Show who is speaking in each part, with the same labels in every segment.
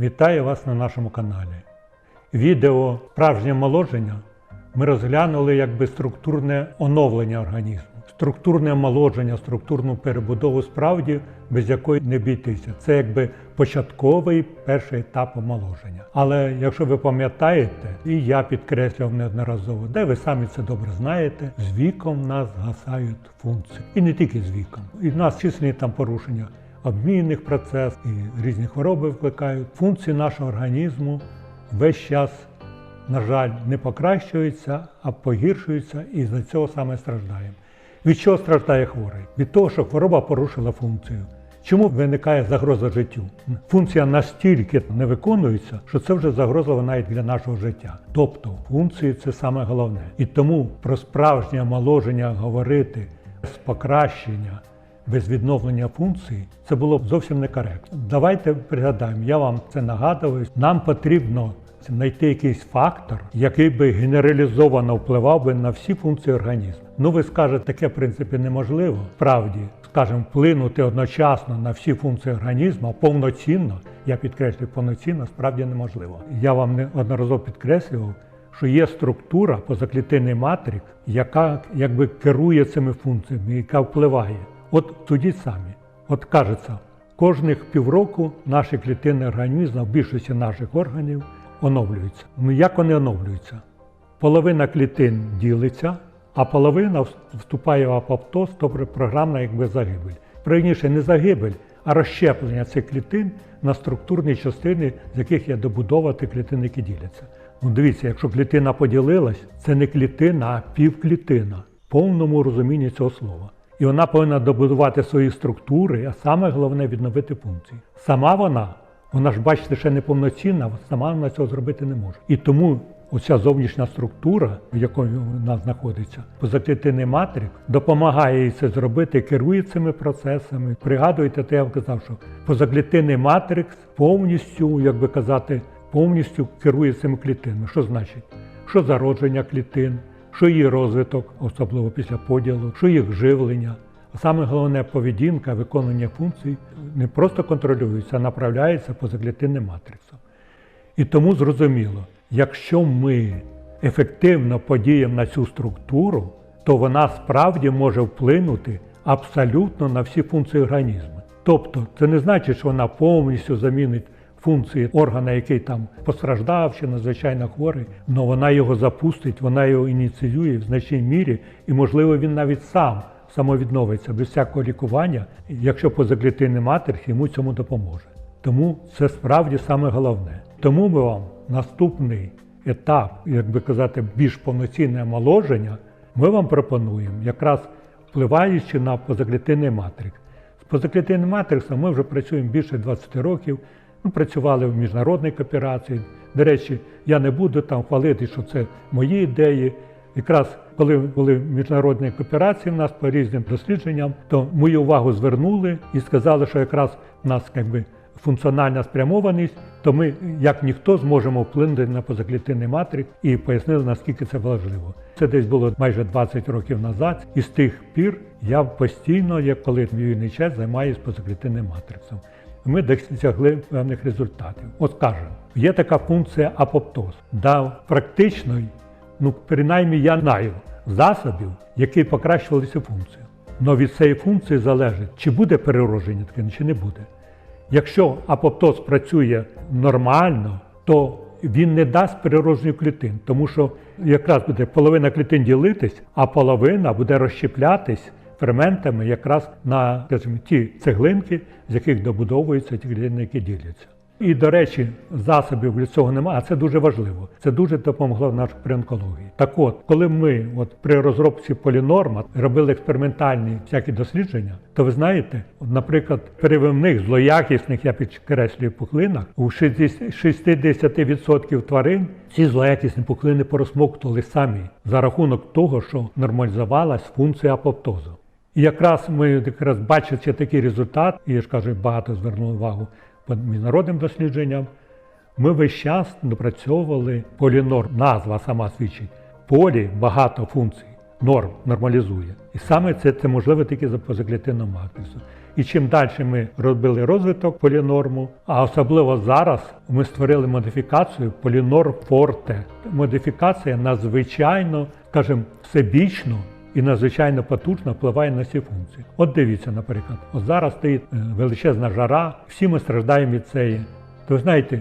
Speaker 1: Вітаю вас на нашому каналі. Відео Справжнє омоложення ми розглянули якби структурне оновлення організму. Структурне омоложення, структурну перебудову справді, без якої не бійтися. Це якби початковий перший етап омоложення. Але якщо ви пам'ятаєте, і я підкреслював неодноразово, де ви самі це добре знаєте, з віком нас згасають функції. І не тільки з віком. І в нас численні там порушення обмінних процесів, і різні хвороби викликають. Функції нашого організму весь час, на жаль, не покращуються, а погіршуються, і за цього саме страждаємо. Від чого страждає хворий? Від того, що хвороба порушила функцію. Чому виникає загроза життю? Функція настільки не виконується, що це вже загрозливо навіть для нашого життя. Тобто функції це саме головне. І тому про справжнє омоложення говорити з покращення без відновлення функцій, це було б зовсім некоректно. Давайте пригадаємо, я вам це нагадую. Нам потрібно знайти якийсь фактор, який би генералізовано впливав би на всі функції організму. Ну, ви скажете, таке в принципі неможливо. Справді, скажімо, вплинути одночасно на всі функції організму повноцінно, я підкреслюю, повноцінно справді неможливо. Я вам неодноразово підкреслював, що є структура позаклітинний матрix, яка якби керує цими функціями, яка впливає. От тоді самі. От кажеться, кожних півроку наші клітини організму, в більшості наших органів, оновлюються. Ну як вони оновлюються? Половина клітин ділиться, а половина вступає в апоптоз, тобто програмна якби загибель. Правильніше не загибель, а розщеплення цих клітин на структурні частини, з яких є добудова тих клітин, які діляться. Ну дивіться, якщо клітина поділилась, це не клітина, а півклітина в повному розумінні цього слова. І вона повинна добудувати свої структури, а саме головне відновити функції. Сама вона, вона ж бачите, ще не повноцінна, сама вона цього зробити не може. І тому оця зовнішня структура, в якій вона знаходиться, позаклітинний матрик, допомагає їй це зробити, керує цими процесами. Пригадуєте, то я вам казав, що позаклітинний матрикс повністю, як би казати, повністю керує цими клітинами. Що значить? Що зародження клітин, що її розвиток, особливо після поділу, що їх живлення. А саме головне поведінка, виконання функцій не просто контролюється, а направляється позаклітинним матриксом. І тому зрозуміло, якщо ми ефективно подіємо на цю структуру, то вона справді може вплинути абсолютно на всі функції організму. Тобто, це не значить, що вона повністю замінить функції органа, який там постраждав чи надзвичайно хворий, але вона його запустить, вона його ініціює в значній мірі, і, можливо, він навіть сам самовідновиться без всякого лікування, якщо позаклітинний матрix йому цьому допоможе. Тому це справді саме головне. Тому ми вам наступний етап, як би казати, більш повноцінне омоложення, ми вам пропонуємо, якраз впливаючи на позаклітинний матрix. З позаклітинним матриксом ми вже працюємо більше 20 років. Ми працювали в міжнародній кооперації. До речі, я не буду там хвалити, що це мої ідеї. Якраз коли були міжнародні кооперації в нас по різним дослідженням, то мою увагу звернули і сказали, що якраз в нас якби функціональна спрямованість, то ми, як ніхто, зможемо вплинути на позаклітинний матрix і пояснили, наскільки це важливо. Це десь було майже 20 років назад, і з тих пір я постійно, як коли вільний час, займаюся позаклітинним матриксом. Ми досягли певних результатів. От скажемо, є така функція апоптоз. Да, практично, ну принаймні я знаю засобів, які покращували цю функцію. Але від цієї функції залежить, чи буде переродження тканин, чи не буде. Якщо апоптоз працює нормально, то він не дасть переродження клітин, тому що якраз буде половина клітин ділитись, а половина буде розщеплятись ферментами якраз на скажімо, ті цеглинки, з яких добудовуються ті клітини, які діляться. І, до речі, засобів для цього немає, а це дуже важливо. Це дуже допомогло в нашій при онкології. Так от, коли ми от, при розробці полінорма робили експериментальні всякі дослідження, то ви знаєте, наприклад, перевивних злоякісних, я підкреслюю пухлинах, у 60% тварин ці злоякісні пухлини порозмоктували самі за рахунок того, що нормалізувалась функція апоптозу. І якраз ми якраз бачачи такий результат, і я ж кажу, багато звернули увагу по міжнародним дослідженням, ми весь час допрацьовували полінорм. Назва сама свідчить. Полі багато функцій, норм нормалізує. І саме це, це можливо тільки за позаклітинним матрицю. І чим далі ми робили розвиток полінорму, а особливо зараз ми створили модифікацію полінор форте. Модифікація надзвичайно, скажімо, всебічно і надзвичайно потужно впливає на ці функції. От дивіться, наприклад, от зараз стоїть е, величезна жара, всі ми страждаємо від цієї. То знаєте,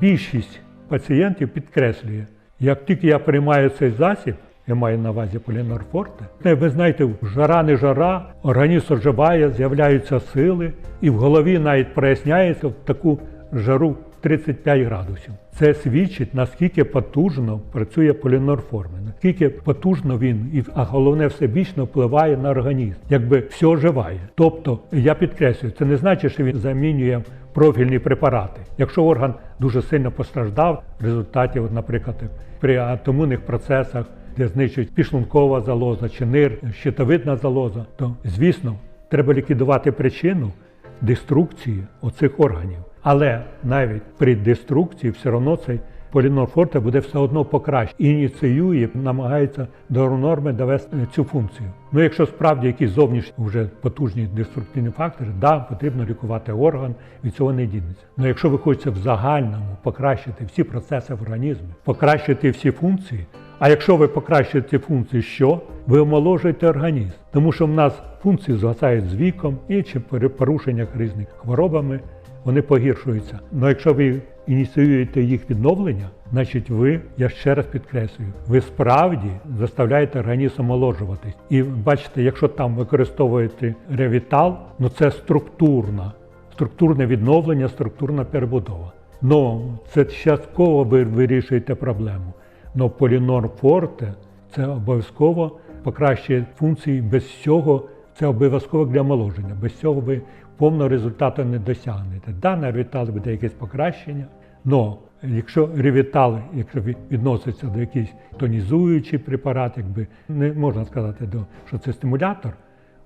Speaker 1: більшість пацієнтів підкреслює, як тільки я приймаю цей засіб, я маю на увазі полінор форте, те, ви знаєте, жара не жара, організм оживає, з'являються сили, і в голові навіть проясняється в таку жару 35 градусів. Це свідчить, наскільки потужно працює полінорформи, наскільки потужно він, і, а головне, всебічно впливає на організм, якби все оживає. Тобто, я підкреслюю, це не значить, що він замінює профільні препарати. Якщо орган дуже сильно постраждав в результаті, от, наприклад, при атомних процесах, де знищують підшлункова залоза чи нир, щитовидна залоза, то звісно треба ліквідувати причину деструкції оцих органів. Але навіть при деструкції все одно цей полінор форте буде все одно покращити. Ініціює, намагається до норми довести цю функцію. Ну, якщо справді якісь зовнішні вже потужні деструктивні фактори, да, потрібно лікувати орган, від цього не дінеться. Ну якщо ви хочете в загальному покращити всі процеси в організмі, покращити всі функції. А якщо ви покращуєте ці функції, що ви омоложуєте організм, тому що в нас функції згасають з віком і чи порушеннях різних хворобами вони погіршуються. Але якщо ви ініціюєте їх відновлення, значить ви, я ще раз підкреслюю, ви справді заставляєте організм омоложуватись. І бачите, якщо там використовуєте ревітал, ну це структурна, структурне відновлення, структурна перебудова. Ну це частково ви вирішуєте проблему. Но полінор форте це обов'язково покращує функції без цього. Це обов'язково для омоложення. Без цього ви повного результату не досягнете. Да, на ревітал буде якесь покращення, але якщо ревітал, якщо відноситься до якийсь тонізуючий препарат, якби не можна сказати, що це стимулятор,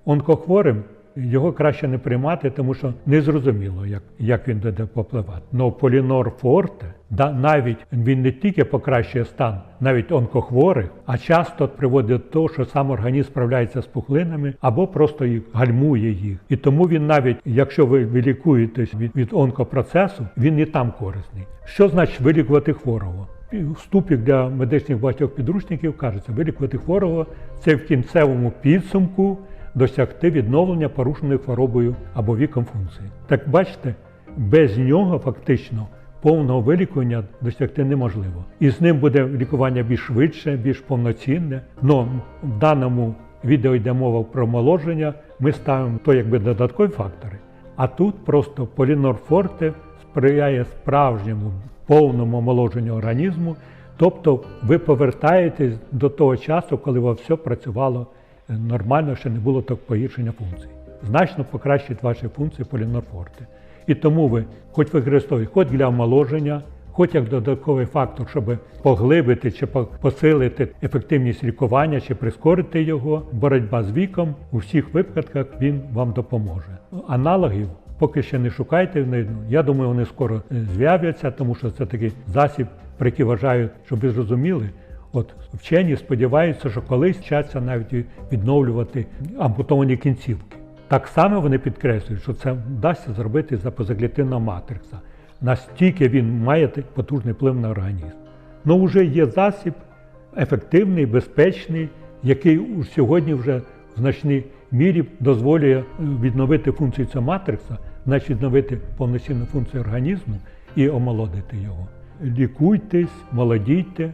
Speaker 1: онкохворим його краще не приймати, тому що не зрозуміло, як, як він буде попливати. Но полінор форте, да, навіть він не тільки покращує стан навіть онкохворих, а часто приводить до того, що сам організм справляється з пухлинами або просто їх гальмує їх. І тому він навіть, якщо ви вилікуєтесь від, від онкопроцесу, він і там корисний. Що значить вилікувати хворого? Вступік для медичних багатьох підручників кажеться, вилікувати хворого це в кінцевому підсумку досягти відновлення порушеної хворобою або віком функції. Так бачите, без нього фактично повного вилікування досягти неможливо. І з ним буде лікування більш швидше, більш повноцінне. Но в даному відео йде мова про омоложення, ми ставимо то якби додаткові фактори. А тут просто полінор форте сприяє справжньому повному омоложенню організму, тобто ви повертаєтесь до того часу, коли вас все працювало нормально, ще не було так погіршення функцій. Значно покращить ваші функції полінорфорти. І тому ви, хоч використовуєте, хоч для омоложення, хоч як додатковий фактор, щоб поглибити чи посилити ефективність лікування чи прискорити його, боротьба з віком, у всіх випадках він вам допоможе. Аналогів поки ще не шукайте. не- Я думаю, вони скоро е, з'являться, тому що це такий засіб, про який вважають, щоб ви зрозуміли. От вчені сподіваються, що колись вчаться навіть відновлювати ампутовані кінцівки. Так само вони підкреслюють, що це вдасться зробити за позаклітинного матрикса. Настільки він має потужний вплив на організм. Ну, вже є засіб ефективний, безпечний, який сьогодні вже в значній мірі дозволює е, відновити функцію цього матрикса, значить відновити повноцінну функцію організму і омолодити його. Лікуйтесь, молодійте,